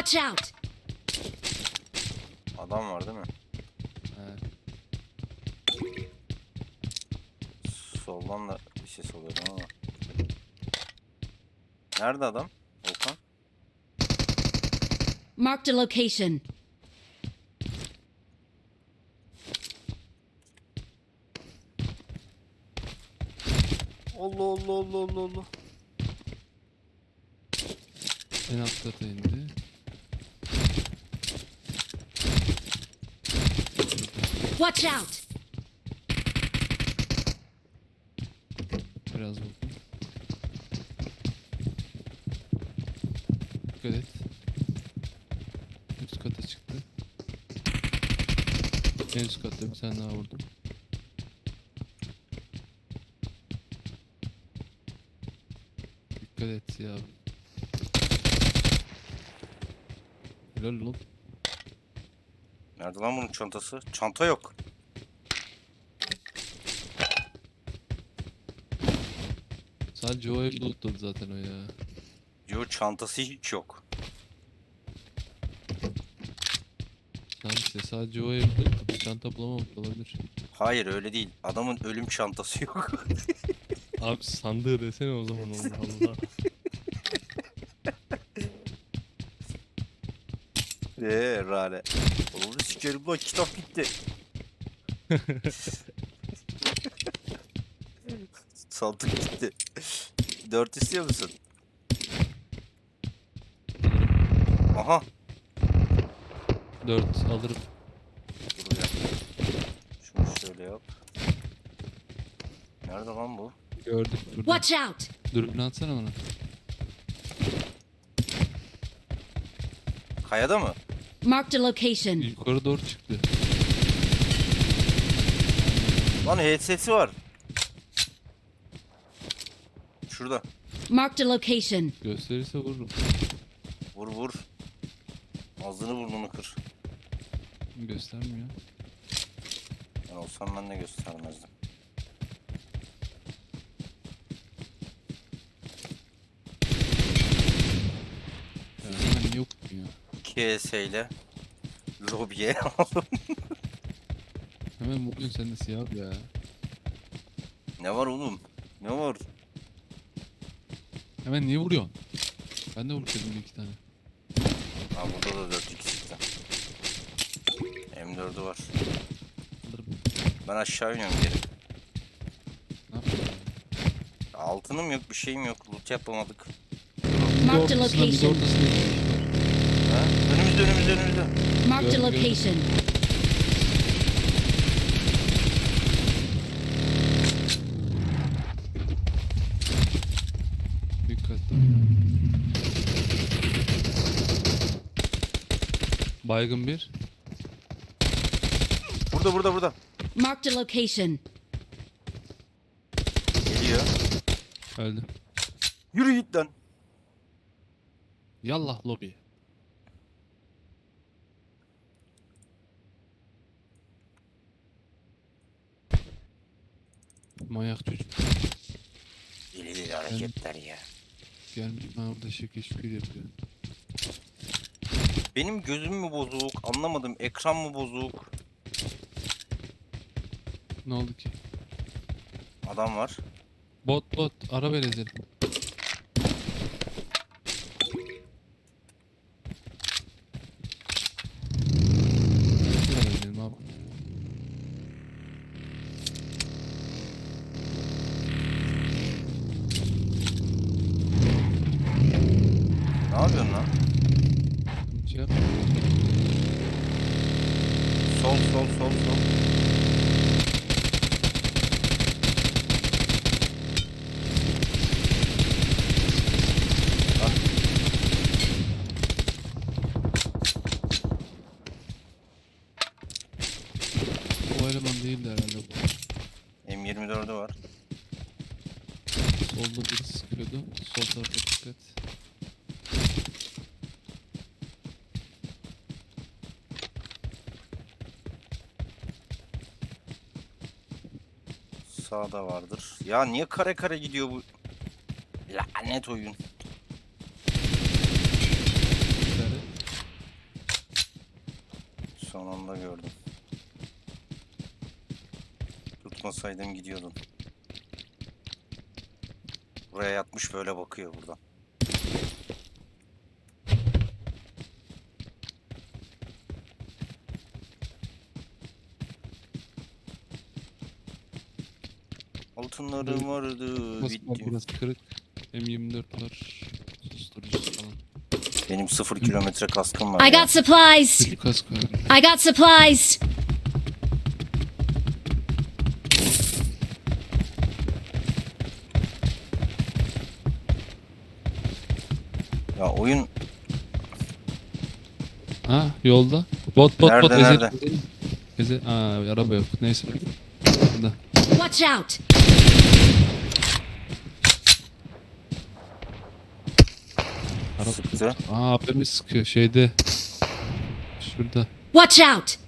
Watch out! Adam var değil mi? He. Soldan da bir ses oluyordu ama. Nerede adam? Volkan? Marked a location. Allah Allah Allah Allah Allah. En alt kata indi. Watch out! Biraz vurdum. Dikkat et. Üst kata çıktı. En üst katta bir tane daha vurdum. Dikkat et ya. Helal oğlum. Nerede lan bunun çantası? Çanta yok. Sadece o evde lootladı zaten o ya. Yo çantası hiç yok. İşte sadece o evde çanta bulamamış olabilir. Hayır öyle değil. Adamın ölüm çantası yok. Abi sandığı desene o zaman Allah Allah. Eee rale. Oğlum sikerim lan kitap gitti. Sandık gitti. Dört istiyor musun? Aha. 4 alırım. Dur ya. Şunu şöyle yap. Nerede lan bu? Gördük burada. Watch out! Dürbün atsana bana. Kayada mı? Marked a location. Yukarı doğru çıktı. Lan HS'si var. Şurada. Marked a location. Gösterirse vururum. Vur vur. Ağzını burnunu kır. Göstermiyor. Ben olsam ben de göstermezdim. Ya hemen yok mu ya? 2 HS ile lobiye aldım. Hemen vuruyorsun sen de siyah ya. ne var oğlum? Ne var? Hemen niye vuruyorsun? Ben de bir iki tane. Ha burada da 4 2 çıktı. M4'ü var. Alırım. Ben aşağı iniyorum geri. Ne yapayım? Altınım yok bir şeyim yok. Loot yapamadık. Bir Marked a ortasına bir de location. ortasına iki kişi var. Ha? Önümüzde önümüzde önümüzde. Marked a location. Katta. Baygın bir. Burada burada burada. Marked a location. Geliyor. Öldü. Yürü git lan. Yallah lobi. Manyak çocuk. Deli hareketler ya. Gelmiş bana orada şekil şükür yapıyor. Benim gözüm mü bozuk anlamadım. Ekran mı bozuk? Ne oldu ki? Adam var. Bot bot ara ver ezelim. Ara verelim abi. Ne yapıyorsun lan? Şey yap. Sol sol sol sol. Lan. O eleman değildi herhalde bu. M24'ü var. Solda biri sıkıyordu. Sol tarafa dikkat. Sağda vardır. Ya niye kare kare gidiyor bu? Lanet oyun. Son anda gördüm. Tutmasaydım gidiyordum. Buraya yatmış böyle bakıyor buradan. Altınlarım vardı Burası var, bitti. burası kırık. M24 var. Susturucu falan. Benim sıfır kilometre kaskım var I ya. got supplies. Kask var. I got supplies. Ya oyun Ha yolda. Bot bot Nerede, bot ezelim. nerede? Eze Aa araba yok. Neyse. Burada. Watch out. Araba. sıktı. Aa abimiz sıkıyor şeyde. Şurada. Watch out.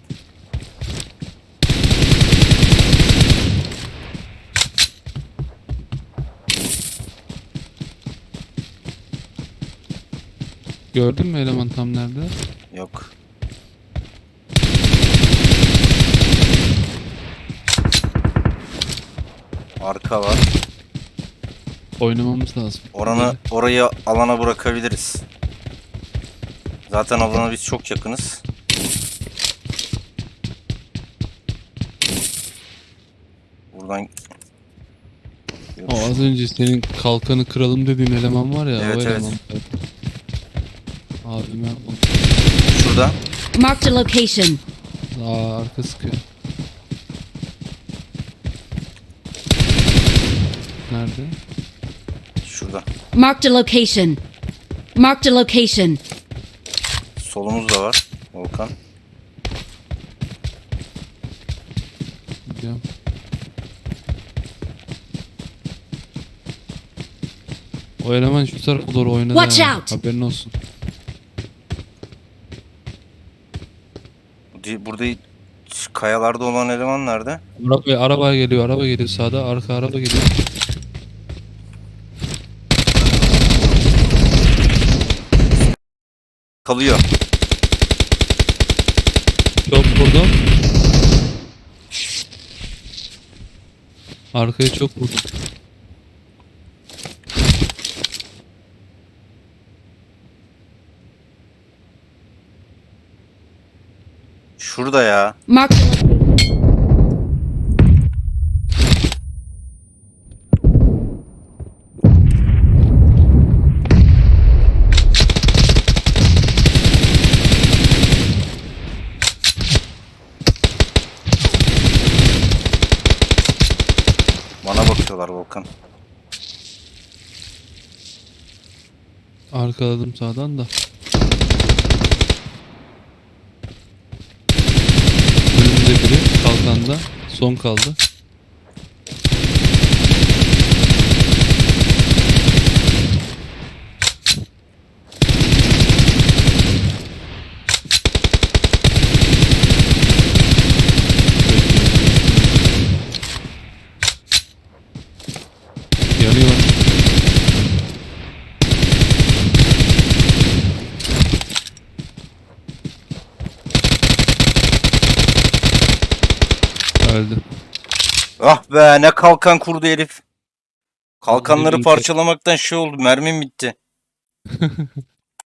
Gördün mü eleman tam nerede? Yok. Arka var. Oynamamız lazım. Oranı orayı alana bırakabiliriz. Zaten alana biz çok yakınız. Buradan O az önce senin kalkanı kıralım dediğin eleman var ya. Evet, o evet. eleman. Abime yapma. şurada. Marked a location. Aa arka sıkıyor. Nerede? Marked a location. Marked a location. Solumuz da var. Volkan. Gidiyorum. O eleman şu tarafa doğru oynadı. Watch ha. out. Haberin olsun. Bu di- Burada kayalarda olan eleman nerede? Araba, araba geliyor, araba geliyor sağda, arka araba geliyor. Kalıyor. Çok vurdum. Arkaya çok vurdum. Şurada ya. Marked a location. Bana bakıyorlar Volkan. Arkaladım sağdan da. Önümde biri kalkanda. Son kaldı. Öldü. Ah be ne kalkan kurdu herif. Kalkanları parçalamaktan şey oldu. Mermim bitti.